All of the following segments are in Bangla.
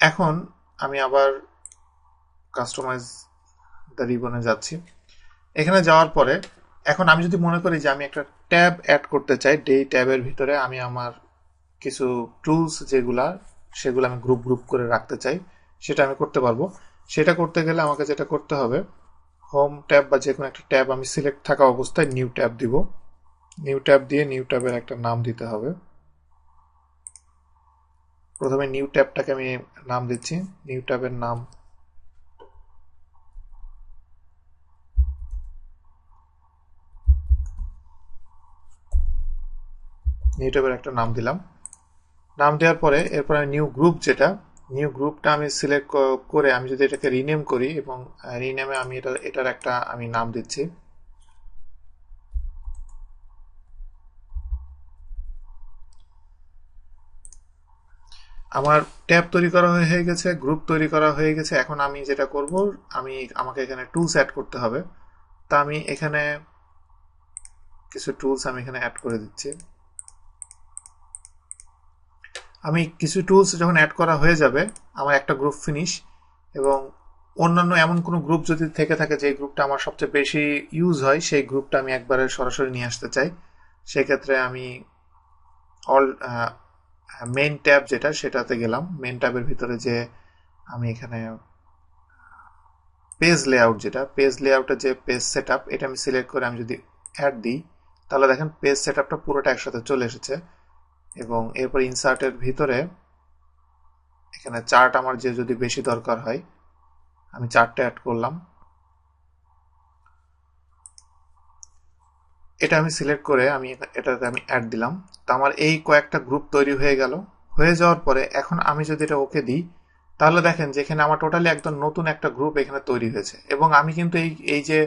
এখন আমি আবার কাস্টমাইজ দ্য রিবনে যাচ্ছি। এখানে যাওয়ার পরে, এখন আমি যদি মনে করি যে আমি একটা ট্যাব অ্যাড করতে চাই ডে ট্যাবের ভিতরে আমি আমার কিছু টুলস যেগুলা, সেগুলো আমি গ্রুপ গ্রুপ করে রাখতে চাই, সেটা আমি করতে পারব। সেটা করতে গেলে আমাকে যেটা করতে হবে হোম ট্যাব বা যে কোনো একটা ট্যাব আমি সিলেক্ট থাকা অবস্থায় নিউ ট্যাব দিব। নিউ ট্যাব দিয়ে নিউ ট্যাবের একটা নাম দিতে হবে। প্রথমে নিউ ট্যাবটাকে আমি নাম দিচ্ছি। নিউ ট্যাবের নাম। নিউ ট্যাবের একটা নাম দিলাম। নাম দেওয়ার পরে এরপরে নিউ গ্রুপ যেটা নিউ গ্রুপটা আমি সিলেক্ট করে আমি যদি এটাকে রিনেম করি এবং রিনেমে আমি এটা, এটার একটা আমি নাম দিচ্ছি। আমার ট্যাব তৈরি করা হয়ে গেছে, গ্রুপ তৈরি করা হয়ে গেছে। এখন আমি যেটা করব, আমি আমাকে এখানে টুলস অ্যাড করতে হবে। তা আমি এখানে কিছু টুলস আমি এখানে অ্যাড করে দিচ্ছি। আমি কিছু টুলস যখন অ্যাড করা হয়ে যাবে, আমার একটা গ্রুপ ফিনিশ এবং অন্যান্য এমন কোনো গ্রুপ যদি থেকে থাকে যে গ্রুপটা আমার সবচেয়ে বেশি ইউজ হয়, সেই গ্রুপটা আমি একবারে সরাসরি নিয়ে আসতে চাই। সেক্ষেত্রে আমি অল মেন ট্যাব যেটা, সেটাতে গেলাম। মেন ট্যাবের ভিতরে যে আমি এখানে পেজ লেআউট যেটা পেজ লেআউটের যে পেজ সেট এটা আমি সিলেক্ট করে আমি যদি অ্যাড দিই, তাহলে দেখেন পেজ সেট আপটা পুরোটা একসাথে চলে এসেছে। এবং এরপর ইনসার্টের ভিতরে এখানে চার্ট আমার যে যদি বেশি দরকার হয়, আমি চার্টটা অ্যাড করলাম। এটা আমি সিলেক্ট করে আমি এটাতে আমি অ্যাড দিলাম। তো আমার এই কয়েকটা গ্রুপ তৈরি হয়ে গেল। হয়ে যাওয়ার পরে এখন আমি যদি এটা ওকে দিই, তাহলে দেখেন যে এখানে আমার টোটালি একদম নতুন একটা গ্রুপ এখানে তৈরি হয়েছে। এবং আমি কিন্তু এই এই যে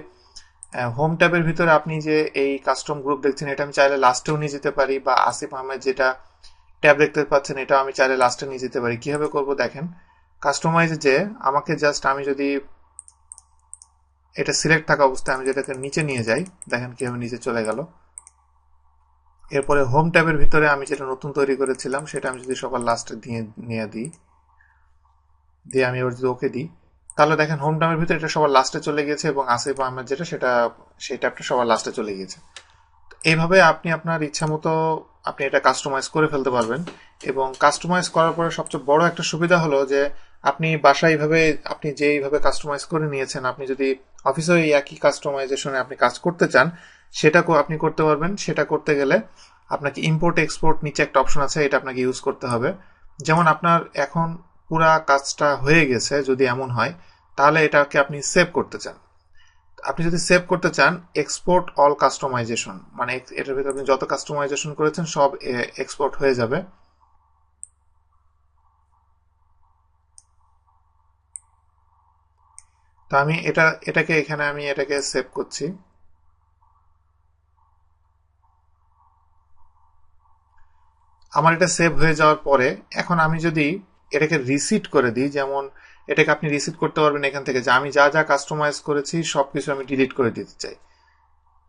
হোম ট্যাবের ভিতরে আপনি যে এই কাস্টম গ্রুপ দেখছেন, এটা আমি চাইলে লাস্টেও নিয়ে যেতে পারি বা আসিফ আহমেদ যেটা ট্যাব দেখতে পাচ্ছেন এটা আমি চাইলে লাস্টে নিয়ে যেতে পারি। কীভাবে করব দেখেন? কাস্টমাইজ যে, আমাকে জাস্ট আমি যদি এটা সিলেক্ট থাকা অবস্থায় আমি যেটাকে নিচে নিয়ে যাই, দেখেন কীভাবে নিচে চলে গেল। এরপরে হোম ট্যাবের ভিতরে আমি যেটা নতুন তৈরি করেছিলাম, সেটা আমি যদি সবার লাস্টে দিয়ে, নিয়ে দিই, দিয়ে আমি এবার যদি ওকে দিই, তাহলে দেখেন হোম ট্যাবের ভিতরে এটা সবার লাস্টে চলে গেছে এবং আসিফ আমার যেটা, সেটা, সেই ট্যাবটা সবার লাস্টে চলে গিয়েছে। এইভাবে আপনি আপনার ইচ্ছা মতো আপনি এটা কাস্টমাইজ করে ফেলতে পারবেন এবং কাস্টমাইজ করার পরে সবচেয়ে বড় একটা সুবিধা হলো যে আপনি বাসায় এইভাবে, আপনি যেইভাবে কাস্টমাইজ করে নিয়েছেন, আপনি যদি অফিসে এই একই কাস্টমাইজেশনে আপনি কাজ করতে চান, সেটা আপনি করতে পারবেন। সেটা করতে গেলে আপনাকে ইম্পোর্ট এক্সপোর্ট নিচে একটা অপশন আছে, এটা আপনাকে ইউজ করতে হবে। যেমন আপনার এখন পুরা কাজটা হয়ে গেছে, যদি এমন হয়, তাহলে এটাকে আপনি সেভ করতে চান। আপনি যদি সেভ করতে চান এক্সপোর্ট অল কাস্টমাইজেশন মানে এটার ভিতরে আপনি যত কাস্টমাইজেশন করেছেন, সব এক্সপোর্ট হয়ে যাবে। তো আমি এটা, এটাকে এখানে আমি এটাকে সেভ করছি। আমার এটা সেভ হয়ে যাওয়ার পরে এখন আমি যদি এটাকে রিসিট করে দিই, যেমন এটাকে আপনি রিসিট করতে পারবেন এখান থেকে, যে আমি যা যা কাস্টমাইজ করেছি সব কিছু আমি ডিলিট করে দিতে চাই।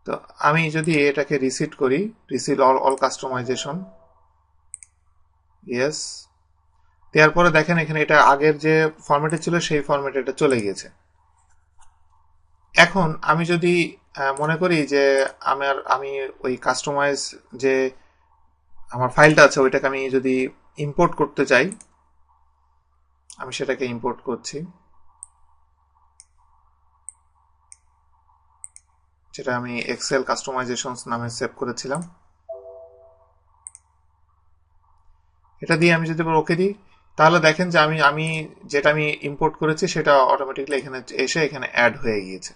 তো আমি যদি এটাকে রিসিট করি reset all all customization yes দেওয়ার পরে দেখেন এখানে এটা আগের যে ফরম্যাটে ছিল, সেই ফরম্যাটে এটা চলে গিয়েছে। এখন আমি যদি মনে করি যে আমার আমি ওই কাস্টমাইজ যে আমার ফাইলটা আছে, ওইটাকে আমি যদি ইম্পোর্ট করতে চাই, আমি সেটাকে ইম্পোর্ট করছি। যেটা আমি এক্সেল কাস্টমাইজেশন নামে সেভ করেছিলাম। এটা দিয়ে আমি যদি ওকে দিই তাহলে দেখেন যে আমি আমি যেটা আমি ইম্পোর্ট করেছি সেটা অটোমেটিকলি এখানে এসে এখানে অ্যাড হয়ে গিয়েছে।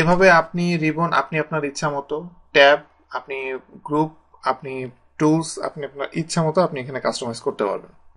এভাবে আপনি রিবন আপনি আপনার ইচ্ছা মতো ট্যাব আপনি গ্রুপ আপনি টুলস আপনি আপনার ইচ্ছা মতো আপনি এখানে কাস্টমাইজ করতে পারবেন।